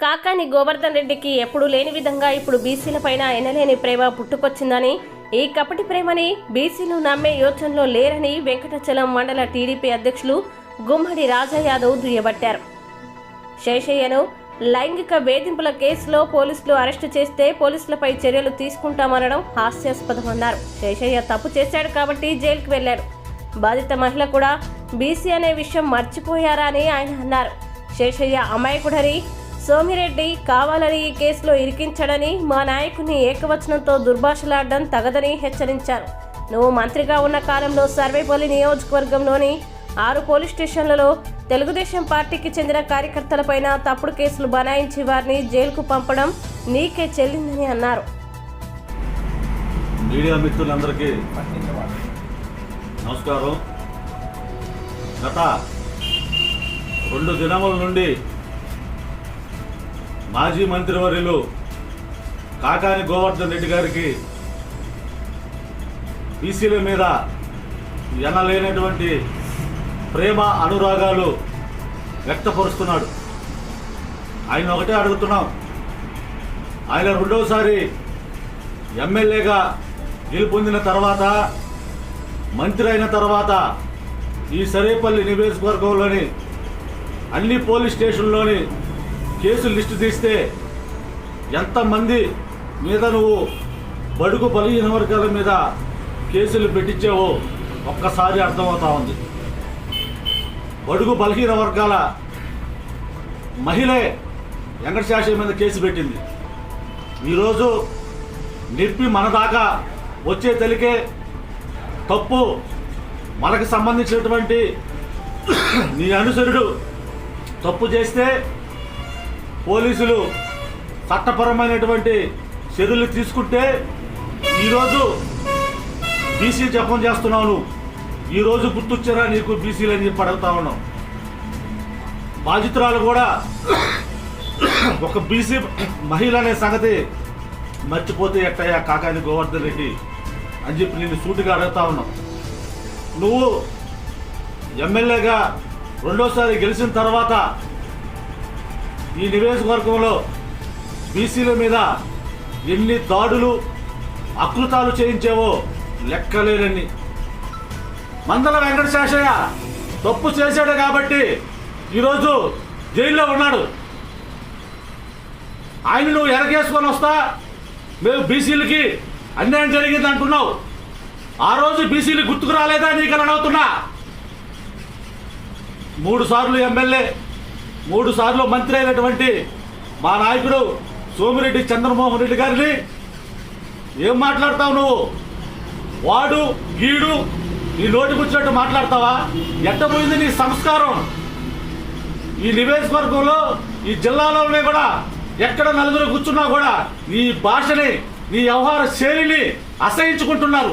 కాకాని గోవర్ధన్ రెడ్డికి ఎప్పుడు లేని విధంగా ఇప్పుడు బీసీల పైన ఎనలేని ప్రేమ పుట్టుకొచ్చిందని ఈ కపటి ప్రేమని బీసీలు నమ్మే యోచనలో లేరని వెంకటాచలం మండల టీడీపీ అధ్యక్షులు గుమ్మడి రాజా యాదవ్ దుయ్యబట్టారు. శేషయ్యను లైంగిక వేధింపుల కేసులో పోలీసులు అరెస్టు చేస్తే పోలీసులపై చర్యలు తీసుకుంటామనడం హాస్యాస్పదమన్నారు. శేషయ్య తప్పు చేశాడు కాబట్టి జైలుకు వెళ్ళాడు బాధిత మహిళ కూడా బీసీ అనే విషయం మర్చిపోయారా అని ఆయన అన్నారు. శేషయ్య అమాయకుడని సోమిరెడ్డి కావాలని ఈ కేసులో ఇరికించడని మా నాయకుని ఏకవచనంతో దుర్భాషలాడడం తగదని హెచ్చరించారు. నువ్వు మంత్రిగా ఉన్న కాలంలో సర్వేపల్లి నియోజకవర్గంలోని ఆరు పోలీస్ స్టేషన్లలో తెలుగుదేశం పార్టీకి చెందిన కార్యకర్తలపైన తప్పుడు కేసులు బనాయించి వారిని జైలుకు పంపడం నీకే చెల్లిందని అన్నారు. మీడియా మిత్రులందరికీ నమస్కారం. గత రెండు దినముల నుండి మాజీ మంత్రివర్యులు కాకాని గోవర్ధన్ రెడ్డి గారికి బీసీల మీద ఎనలేనటువంటి ప్రేమ అనురాగాలు వ్యక్తపరుస్తున్నాడు. ఆయన ఒకటే అడుగుతున్నాం. ఆయన రెండవసారి ఎమ్మెల్యేగా గెలుపొందిన తర్వాత మంత్రి అయిన తర్వాత ఈ సరేపల్లి నియోజకవర్గంలోని అన్ని పోలీస్ స్టేషన్లోని కేసు లిస్టు తీస్తే ఎంతమంది మీద నువ్వు బడుగు బలహీన వర్గాల మీద కేసులు పెట్టించావో ఒక్కసారి అర్థమవుతా ఉంది. బడుగు బలహీన వర్గాల మహిళే వెంకటశాషి మీద కేసు పెట్టింది. ఈరోజు నిప్పి మన దాకా వచ్చే తెలికే తప్పు మనకు సంబంధించినటువంటి నీ అనుసరుడు తప్పు చేస్తే పోలీసులు చట్టపరమైనటువంటి చర్యలు తీసుకుంటే ఈరోజు బీసీ జపం చేస్తున్నావు ఈరోజు గుర్తొచ్చారా నీకు బీసీలు అని చెప్పి అడుగుతా ఉన్నాం. బాధితురాలు కూడా ఒక బీసీ మహిళ అనే సంగతి మర్చిపోతే ఎట్టయ్యా కాకాని గోవర్ధన్ రెడ్డి అని చెప్పి నేను సూటిగా అడుగుతా ఉన్నాం. నువ్వు ఎమ్మెల్యేగా రెండోసారి గెలిచిన తర్వాత ఈ నియోజకవర్గంలో బీసీల మీద ఎన్ని దాడులు అకృతాలు చేయించావో లెక్కలేనన్ని. మందల వెంకట శేషయ్య తప్పు చేశాడు కాబట్టి ఈరోజు జైల్లో ఉన్నాడు. ఆయన నువ్వు ఎరగేసుకొని వస్తా మేము బీసీలకి అన్యాయం జరిగింది అంటున్నావు. ఆ రోజు బీసీలు గుర్తుకు రాలేదా నీకు అలా అవుతున్నా మూడు సార్లు ఎమ్మెల్యే మూడు సార్లు మంత్రి అయినటువంటి మా నాయకుడు సోమిరెడ్డి చంద్రమోహన్ రెడ్డి గారిని ఏం మాట్లాడతావు నువ్వు? వాడు గీడు నీ నోటికి వచ్చినట్టు మాట్లాడతావా? ఎట్టపోయింది నీ సంస్కారం? ఈ నివేశవర్గంలో ఈ జిల్లాలోనే కూడా ఎక్కడ నలుగురు కూర్చున్నా కూడా నీ భాషని నీ వ్యవహార శైలిని అసహించుకుంటున్నారు.